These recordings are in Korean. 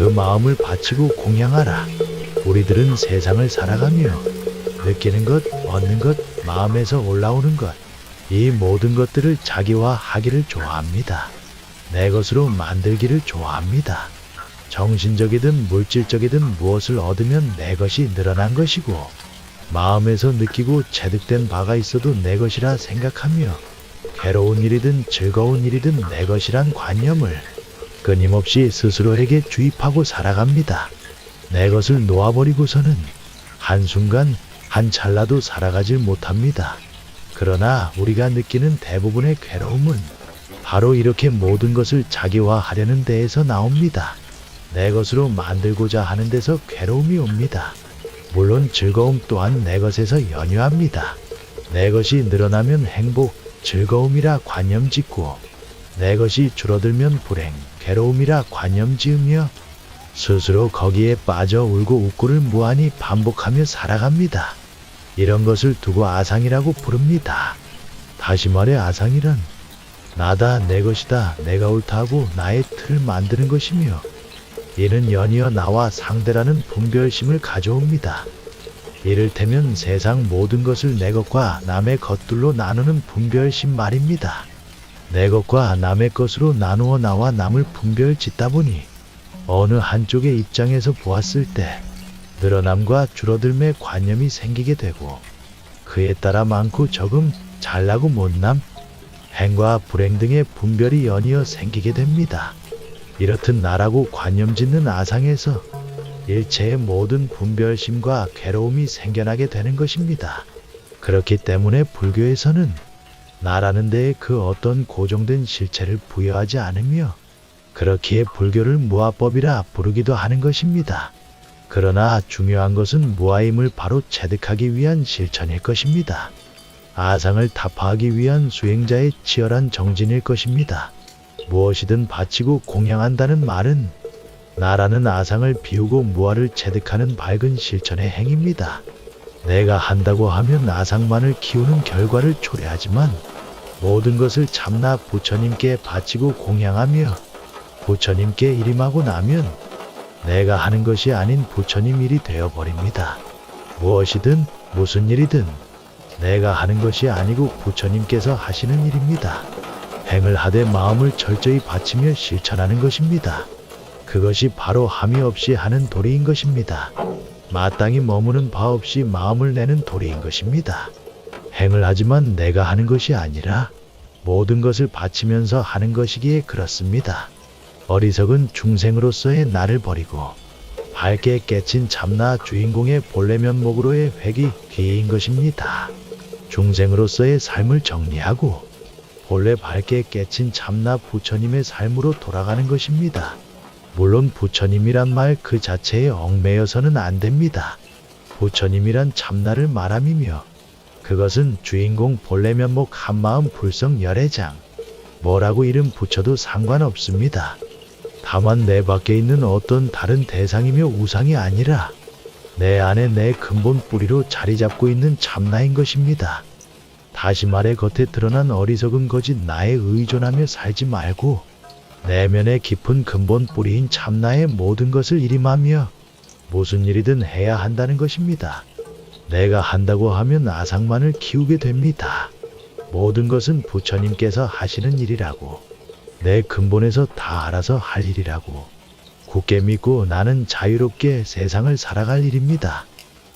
그 마음을 바치고 공양하라. 우리들은 세상을 살아가며 느끼는 것, 얻는 것, 마음에서 올라오는 것, 이 모든 것들을 자기화하기를 좋아합니다. 내 것으로 만들기를 좋아합니다. 정신적이든 물질적이든 무엇을 얻으면 내 것이 늘어난 것이고, 마음에서 느끼고 체득된 바가 있어도 내 것이라 생각하며, 괴로운 일이든 즐거운 일이든 내 것이란 관념을 끊임없이 스스로에게 주입하고 살아갑니다. 내 것을 놓아버리고서는 한순간 한 찰나도 살아가질 못합니다. 그러나 우리가 느끼는 대부분의 괴로움은 바로 이렇게 모든 것을 자기화하려는 데에서 나옵니다. 내 것으로 만들고자 하는 데서 괴로움이 옵니다. 물론 즐거움 또한 내 것에서 연유합니다. 내 것이 늘어나면 행복, 즐거움이라 관념 짓고 내 것이 줄어들면 불행, 괴로움이라 관념 지으며 스스로 거기에 빠져 울고 웃고를 무한히 반복하며 살아갑니다. 이런 것을 두고 아상이라고 부릅니다. 다시 말해 아상이란 나다 내 것이다 내가 옳다고 나의 틀을 만드는 것이며 이는 연이어 나와 상대라는 분별심을 가져옵니다. 이를테면 세상 모든 것을 내 것과 남의 것들로 나누는 분별심 말입니다. 내 것과 남의 것으로 나누어 나와 남을 분별 짓다 보니 어느 한쪽의 입장에서 보았을 때 늘어남과 줄어들매 관념이 생기게 되고 그에 따라 많고 적음, 잘나고 못남, 행과 불행 등의 분별이 연이어 생기게 됩니다. 이렇듯 나라고 관념 짓는 아상에서 일체의 모든 분별심과 괴로움이 생겨나게 되는 것입니다. 그렇기 때문에 불교에서는 나라는 데에 그 어떤 고정된 실체를 부여하지 않으며 그렇기에 불교를 무아법이라 부르기도 하는 것입니다. 그러나 중요한 것은 무아임을 바로 체득하기 위한 실천일 것입니다. 아상을 타파하기 위한 수행자의 치열한 정진일 것입니다. 무엇이든 바치고 공양한다는 말은 나라는 아상을 비우고 무아를 체득하는 밝은 실천의 행입니다. 내가 한다고 하면 아상만을 키우는 결과를 초래하지만 모든 것을 참나 부처님께 바치고 공양하며 부처님께 일임하고 나면 내가 하는 것이 아닌 부처님 일이 되어버립니다. 무엇이든 무슨 일이든 내가 하는 것이 아니고 부처님께서 하시는 일입니다. 행을 하되 마음을 철저히 바치며 실천하는 것입니다. 그것이 바로 함이 없이 하는 도리인 것입니다. 마땅히 머무는 바 없이 마음을 내는 도리인 것입니다. 행을 하지만 내가 하는 것이 아니라 모든 것을 바치면서 하는 것이기에 그렇습니다. 어리석은 중생으로서의 나를 버리고 밝게 깨친 참나 주인공의 본래 면목으로의 회기 기인 것입니다. 중생으로서의 삶을 정리하고 본래 밝게 깨친 참나 부처님의 삶으로 돌아가는 것입니다. 물론 부처님이란 말 그 자체에 얽매여서는 안 됩니다. 부처님이란 참나를 말함이며 그것은 주인공 본래 면목 한마음 불성 열애장 뭐라고 이름 붙여도 상관없습니다. 다만 내 밖에 있는 어떤 다른 대상이며 우상이 아니라 내 안에 내 근본 뿌리로 자리 잡고 있는 참나인 것입니다. 다시 말해 겉에 드러난 어리석은 거짓 나에 의존하며 살지 말고 내면의 깊은 근본 뿌리인 참나의 모든 것을 일임하며 무슨 일이든 해야 한다는 것입니다. 내가 한다고 하면 아상만을 키우게 됩니다. 모든 것은 부처님께서 하시는 일이라고. 내 근본에서 다 알아서 할 일이라고. 굳게 믿고 나는 자유롭게 세상을 살아갈 일입니다.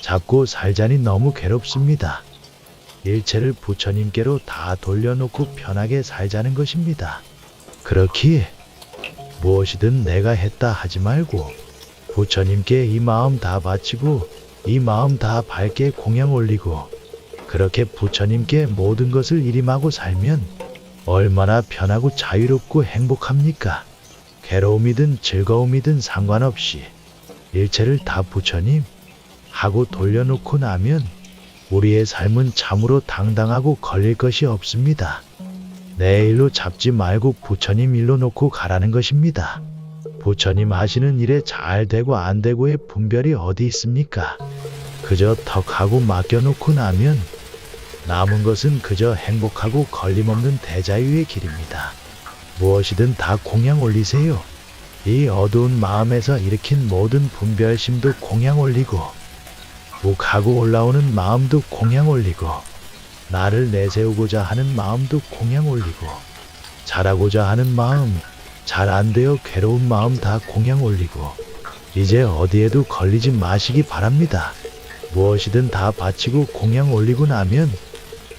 잡고 살자니 너무 괴롭습니다. 일체를 부처님께로 다 돌려놓고 편하게 살자는 것입니다. 그렇기에 무엇이든 내가 했다 하지 말고 부처님께 이 마음 다 바치고 이 마음 다 밝게 공양 올리고 그렇게 부처님께 모든 것을 일임하고 살면 얼마나 편하고 자유롭고 행복합니까? 괴로움이든 즐거움이든 상관없이 일체를 다 부처님 하고 돌려놓고 나면 우리의 삶은 참으로 당당하고 걸릴 것이 없습니다. 내 일로 잡지 말고 부처님 일로 놓고 가라는 것입니다. 부처님 하시는 일에 잘 되고 안 되고의 분별이 어디 있습니까? 그저 턱하고 맡겨놓고 나면 남은 것은 그저 행복하고 걸림없는 대자유의 길입니다. 무엇이든 다 공양 올리세요. 이 어두운 마음에서 일으킨 모든 분별심도 공양 올리고 욱하고 올라오는 마음도 공양 올리고 나를 내세우고자 하는 마음도 공양 올리고 잘하고자 하는 마음 잘 안 되어 괴로운 마음 다 공양 올리고 이제 어디에도 걸리지 마시기 바랍니다. 무엇이든 다 바치고 공양 올리고 나면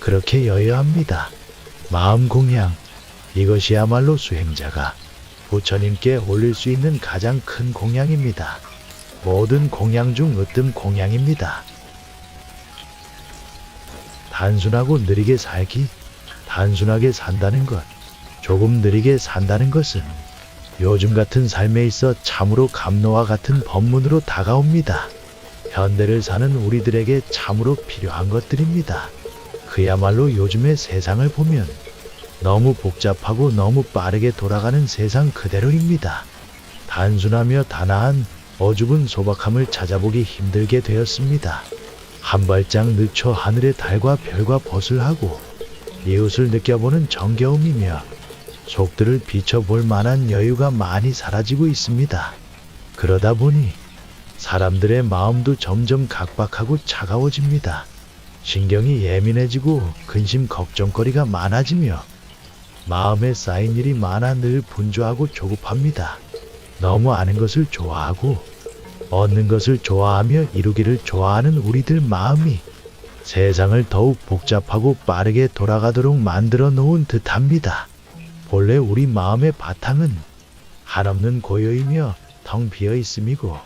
그렇게 여여합니다. 마음 공양 이것이야말로 수행자가 부처님께 올릴 수 있는 가장 큰 공양입니다. 모든 공양 중 으뜸 공양입니다. 단순하고 느리게 살기, 단순하게 산다는 것, 조금 느리게 산다는 것은 요즘 같은 삶에 있어 참으로 감노와 같은 법문으로 다가옵니다. 현대를 사는 우리들에게 참으로 필요한 것들입니다. 그야말로 요즘의 세상을 보면 너무 복잡하고 너무 빠르게 돌아가는 세상 그대로입니다. 단순하며 단아한 어죽은 소박함을 찾아보기 힘들게 되었습니다. 한 발짝 늦춰 하늘의 달과 별과 벗을 하고 이웃을 느껴보는 정겨움이며 속들을 비춰볼 만한 여유가 많이 사라지고 있습니다. 그러다 보니 사람들의 마음도 점점 각박하고 차가워집니다. 신경이 예민해지고 근심 걱정거리가 많아지며 마음에 쌓인 일이 많아 늘 분주하고 조급합니다. 너무 아는 것을 좋아하고 얻는 것을 좋아하며 이루기를 좋아하는 우리들 마음이 세상을 더욱 복잡하고 빠르게 돌아가도록 만들어 놓은 듯합니다. 본래 우리 마음의 바탕은 한없는 고요이며 텅 비어 있음이고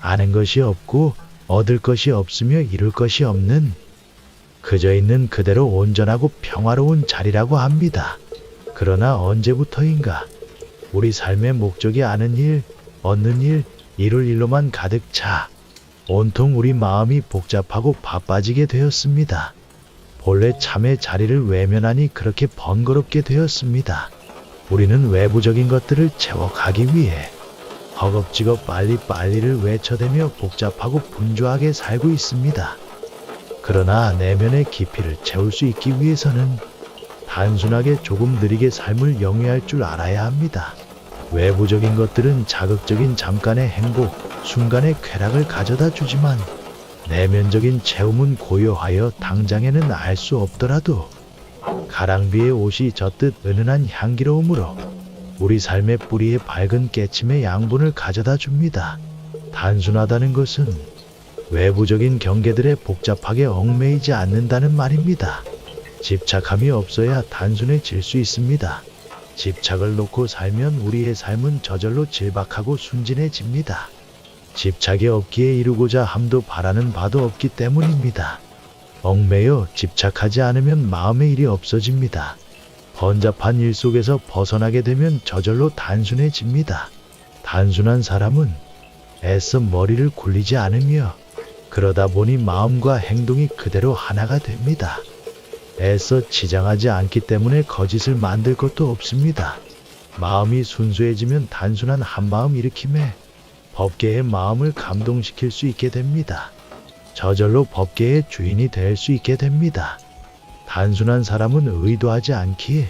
아는 것이 없고 얻을 것이 없으며 이룰 것이 없는 그저 있는 그대로 온전하고 평화로운 자리라고 합니다. 그러나 언제부터인가 우리 삶의 목적이 아는 일, 얻는 일, 이룰 일로만 가득 차 온통 우리 마음이 복잡하고 바빠지게 되었습니다. 본래 참의 자리를 외면하니 그렇게 번거롭게 되었습니다. 우리는 외부적인 것들을 채워가기 위해 허겁지겁 빨리빨리를 외쳐대며 복잡하고 분주하게 살고 있습니다. 그러나 내면의 깊이를 채울 수 있기 위해서는 단순하게 조금 느리게 삶을 영위할 줄 알아야 합니다. 외부적인 것들은 자극적인 잠깐의 행복, 순간의 쾌락을 가져다 주지만 내면적인 채움은 고요하여 당장에는 알 수 없더라도 가랑비의 옷이 젖듯 은은한 향기로움으로 우리 삶의 뿌리에 밝은 깨침의 양분을 가져다 줍니다. 단순하다는 것은 외부적인 경계들에 복잡하게 얽매이지 않는다는 말입니다. 집착함이 없어야 단순해질 수 있습니다. 집착을 놓고 살면 우리의 삶은 저절로 질박하고 순진해집니다. 집착이 없기에 이루고자 함도 바라는 바도 없기 때문입니다. 얽매여 집착하지 않으면 마음의 일이 없어집니다. 번잡한 일 속에서 벗어나게 되면 저절로 단순해집니다. 단순한 사람은 애써 머리를 굴리지 않으며 그러다 보니 마음과 행동이 그대로 하나가 됩니다. 애써 치장하지 않기 때문에 거짓을 만들 것도 없습니다. 마음이 순수해지면 단순한 한마음 일으킴에 법계의 마음을 감동시킬 수 있게 됩니다. 저절로 법계의 주인이 될 수 있게 됩니다. 단순한 사람은 의도하지 않기에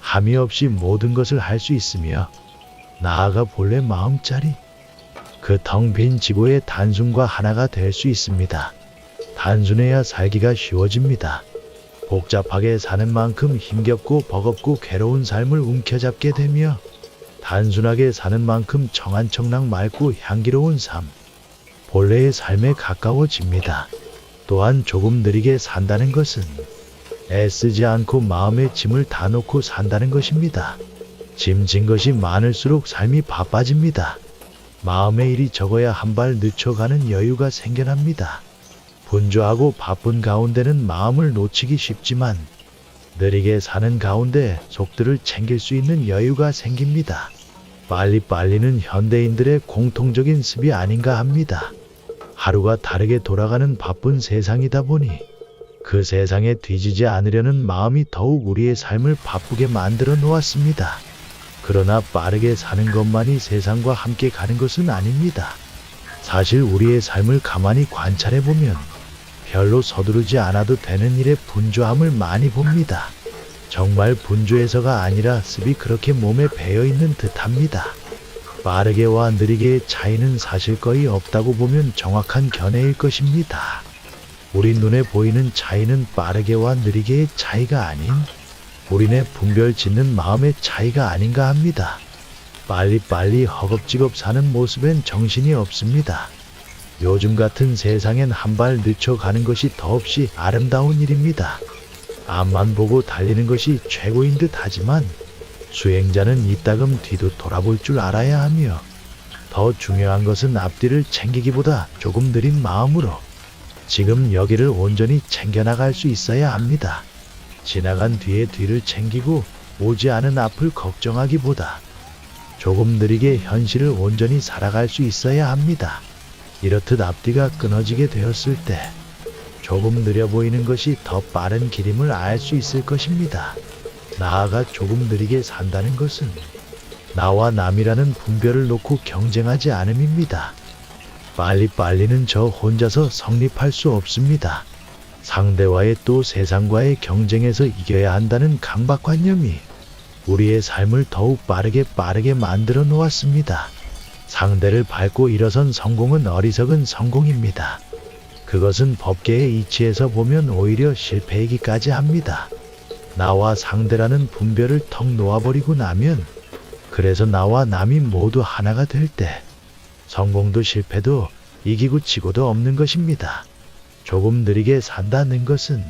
함이 없이 모든 것을 할 수 있으며 나아가 본래 마음자리 그 텅 빈 지구의 단순과 하나가 될 수 있습니다. 단순해야 살기가 쉬워집니다. 복잡하게 사는 만큼 힘겹고 버겁고 괴로운 삶을 움켜잡게 되며 단순하게 사는 만큼 청한청랑 맑고 향기로운 삶, 본래의 삶에 가까워집니다. 또한 조금 느리게 산다는 것은 애쓰지 않고 마음의 짐을 다 놓고 산다는 것입니다. 짐진 것이 많을수록 삶이 바빠집니다. 마음의 일이 적어야 한 발 늦춰가는 여유가 생겨납니다. 분주하고 바쁜 가운데는 마음을 놓치기 쉽지만 느리게 사는 가운데 속들을 챙길 수 있는 여유가 생깁니다. 빨리빨리는 현대인들의 공통적인 습이 아닌가 합니다. 하루가 다르게 돌아가는 바쁜 세상이다 보니 그 세상에 뒤지지 않으려는 마음이 더욱 우리의 삶을 바쁘게 만들어 놓았습니다. 그러나 빠르게 사는 것만이 세상과 함께 가는 것은 아닙니다. 사실 우리의 삶을 가만히 관찰해 보면 별로 서두르지 않아도 되는 일에 분주함을 많이 봅니다. 정말 분주해서가 아니라 습이 그렇게 몸에 배어 있는 듯합니다. 빠르게와 느리게의 차이는 사실 거의 없다고 보면 정확한 견해일 것입니다. 우리 눈에 보이는 차이는 빠르게와 느리게의 차이가 아닌 우리네 분별 짓는 마음의 차이가 아닌가 합니다. 빨리빨리 허겁지겁 사는 모습엔 정신이 없습니다. 요즘 같은 세상엔 한 발 늦춰가는 것이 더없이 아름다운 일입니다. 앞만 보고 달리는 것이 최고인 듯 하지만 수행자는 이따금 뒤도 돌아볼 줄 알아야 하며 더 중요한 것은 앞뒤를 챙기기보다 조금 느린 마음으로 지금 여기를 온전히 챙겨나갈 수 있어야 합니다. 지나간 뒤에 뒤를 챙기고 오지 않은 앞을 걱정하기보다 조금 느리게 현실을 온전히 살아갈 수 있어야 합니다. 이렇듯 앞뒤가 끊어지게 되었을 때 조금 느려 보이는 것이 더 빠른 길임을 알 수 있을 것입니다. 나아가 조금 느리게 산다는 것은 나와 남이라는 분별을 놓고 경쟁하지 않음입니다. 빨리빨리는 저 혼자서 성립할 수 없습니다. 상대와의 또 세상과의 경쟁에서 이겨야 한다는 강박관념이 우리의 삶을 더욱 빠르게 빠르게 만들어 놓았습니다. 상대를 밟고 일어선 성공은 어리석은 성공입니다. 그것은 법계의 이치에서 보면 오히려 실패이기까지 합니다. 나와 상대라는 분별을 턱 놓아버리고 나면 그래서 나와 남이 모두 하나가 될 때 성공도 실패도 이기고 지고도 없는 것입니다. 조금 느리게 산다는 것은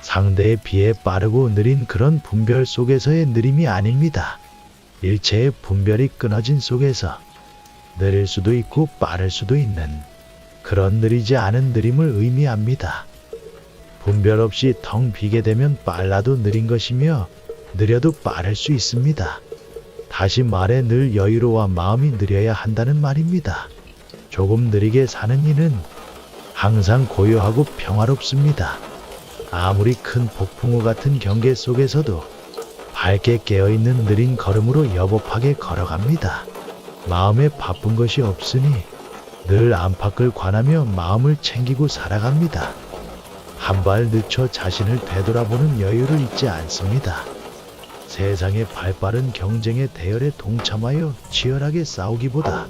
상대에 비해 빠르고 느린 그런 분별 속에서의 느림이 아닙니다. 일체의 분별이 끊어진 속에서 느릴 수도 있고 빠를 수도 있는 그런 느리지 않은 느림을 의미합니다. 분별 없이 텅 비게 되면 빨라도 느린 것이며 느려도 빠를 수 있습니다. 다시 말해 늘 여유로워 마음이 느려야 한다는 말입니다. 조금 느리게 사는 이는 항상 고요하고 평화롭습니다. 아무리 큰 폭풍우 같은 경계 속에서도 밝게 깨어있는 느린 걸음으로 여법하게 걸어갑니다. 마음에 바쁜 것이 없으니 늘 안팎을 관하며 마음을 챙기고 살아갑니다. 한 발 늦춰 자신을 되돌아보는 여유를 잊지 않습니다. 세상의 발빠른 경쟁의 대열에 동참하여 치열하게 싸우기보다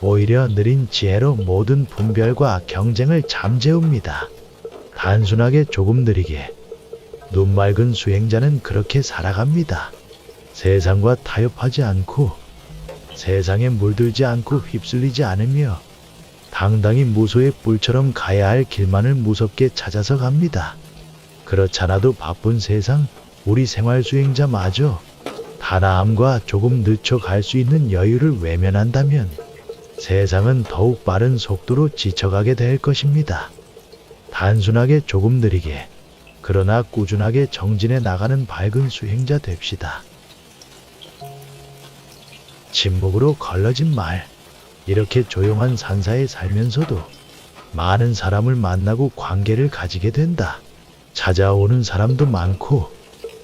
오히려 느린 지혜로 모든 분별과 경쟁을 잠재웁니다. 단순하게 조금 느리게 눈 맑은 수행자는 그렇게 살아갑니다. 세상과 타협하지 않고 세상에 물들지 않고 휩쓸리지 않으며 당당히 무소의 뿔처럼 가야 할 길만을 무섭게 찾아서 갑니다. 그렇잖아도 바쁜 세상 우리 생활 수행자마저 단아함과 조금 늦춰 갈 수 있는 여유를 외면한다면 세상은 더욱 빠른 속도로 지쳐가게 될 것입니다. 단순하게 조금 느리게 그러나 꾸준하게 정진해 나가는 밝은 수행자 됩시다. 침묵으로 걸러진 말. 이렇게 조용한 산사에 살면서도 많은 사람을 만나고 관계를 가지게 된다. 찾아오는 사람도 많고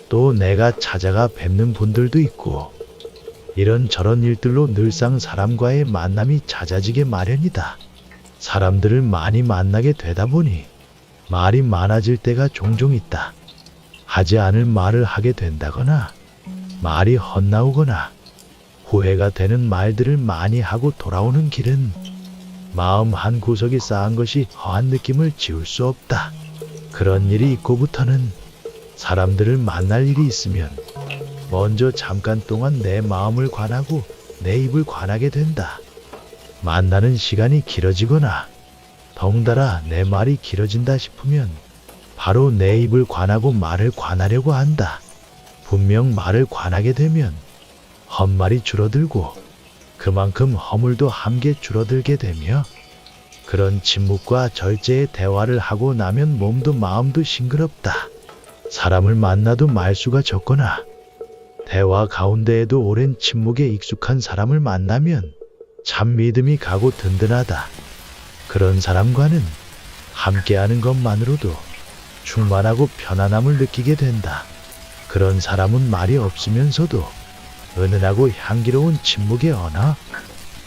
또 내가 찾아가 뵙는 분들도 있고 이런 저런 일들로 늘상 사람과의 만남이 잦아지게 마련이다. 사람들을 많이 만나게 되다 보니 말이 많아질 때가 종종 있다. 하지 않을 말을 하게 된다거나 말이 헛나오거나 후회가 되는 말들을 많이 하고 돌아오는 길은 마음 한 구석이 쌓은 것이 허한 느낌을 지울 수 없다. 그런 일이 있고부터는 사람들을 만날 일이 있으면 먼저 잠깐 동안 내 마음을 관하고 내 입을 관하게 된다. 만나는 시간이 길어지거나 덩달아 내 말이 길어진다 싶으면 바로 내 입을 관하고 말을 관하려고 한다. 분명 말을 관하게 되면 헛말이 줄어들고 그만큼 허물도 함께 줄어들게 되며 그런 침묵과 절제의 대화를 하고 나면 몸도 마음도 싱그럽다. 사람을 만나도 말수가 적거나 대화 가운데에도 오랜 침묵에 익숙한 사람을 만나면 참 믿음이 가고 든든하다. 그런 사람과는 함께하는 것만으로도 충만하고 편안함을 느끼게 된다. 그런 사람은 말이 없으면서도 은은하고 향기로운 침묵의 언어,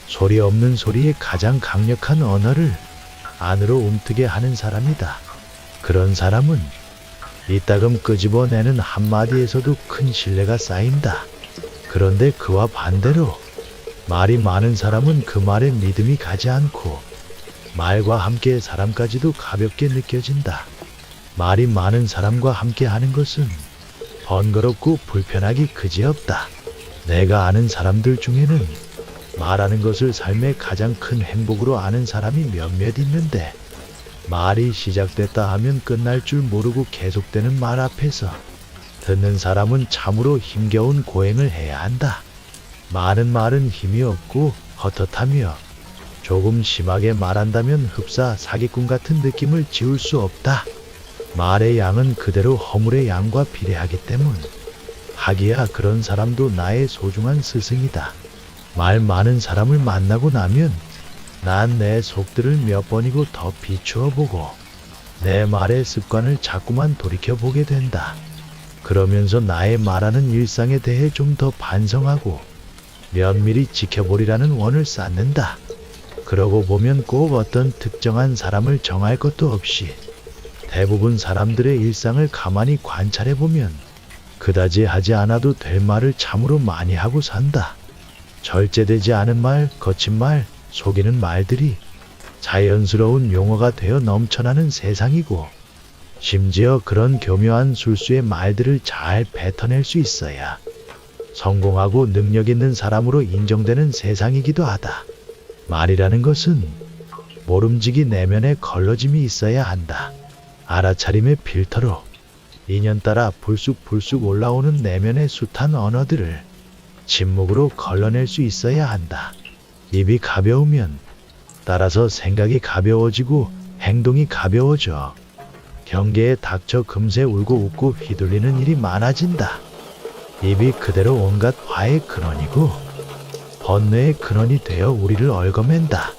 소리 없는 소리의 가장 강력한 언어를 안으로 움트게 하는 사람이다. 그런 사람은 이따금 끄집어내는 한마디에서도 큰 신뢰가 쌓인다. 그런데 그와 반대로 말이 많은 사람은 그 말에 믿음이 가지 않고 말과 함께 사람까지도 가볍게 느껴진다. 말이 많은 사람과 함께 하는 것은 번거롭고 불편하기 그지없다. 내가 아는 사람들 중에는 말하는 것을 삶의 가장 큰 행복으로 아는 사람이 몇몇 있는데 말이 시작됐다 하면 끝날 줄 모르고 계속되는 말 앞에서 듣는 사람은 참으로 힘겨운 고행을 해야 한다. 많은 말은 힘이 없고 헛헛하며 조금 심하게 말한다면 흡사 사기꾼 같은 느낌을 지울 수 없다. 말의 양은 그대로 허물의 양과 비례하기 때문 하기야 그런 사람도 나의 소중한 스승이다. 말 많은 사람을 만나고 나면 난 내 속들을 몇 번이고 더 비추어 보고 내 말의 습관을 자꾸만 돌이켜 보게 된다. 그러면서 나의 말하는 일상에 대해 좀 더 반성하고 면밀히 지켜보리라는 원을 쌓는다. 그러고 보면 꼭 어떤 특정한 사람을 정할 것도 없이 대부분 사람들의 일상을 가만히 관찰해 보면 그다지 하지 않아도 될 말을 참으로 많이 하고 산다. 절제되지 않은 말, 거친 말, 속이는 말들이 자연스러운 용어가 되어 넘쳐나는 세상이고 심지어 그런 교묘한 술수의 말들을 잘 뱉어낼 수 있어야 성공하고 능력 있는 사람으로 인정되는 세상이기도 하다. 말이라는 것은 모름지기 내면에 걸러짐이 있어야 한다. 알아차림의 필터로 인연 따라 불쑥불쑥 올라오는 내면의 숱한 언어들을 침묵으로 걸러낼 수 있어야 한다. 입이 가벼우면 따라서 생각이 가벼워지고 행동이 가벼워져 경계에 닥쳐 금세 울고 웃고 휘둘리는 일이 많아진다. 입이 그대로 온갖 화의 근원이고 번뇌의 근원이 되어 우리를 얽어맨다.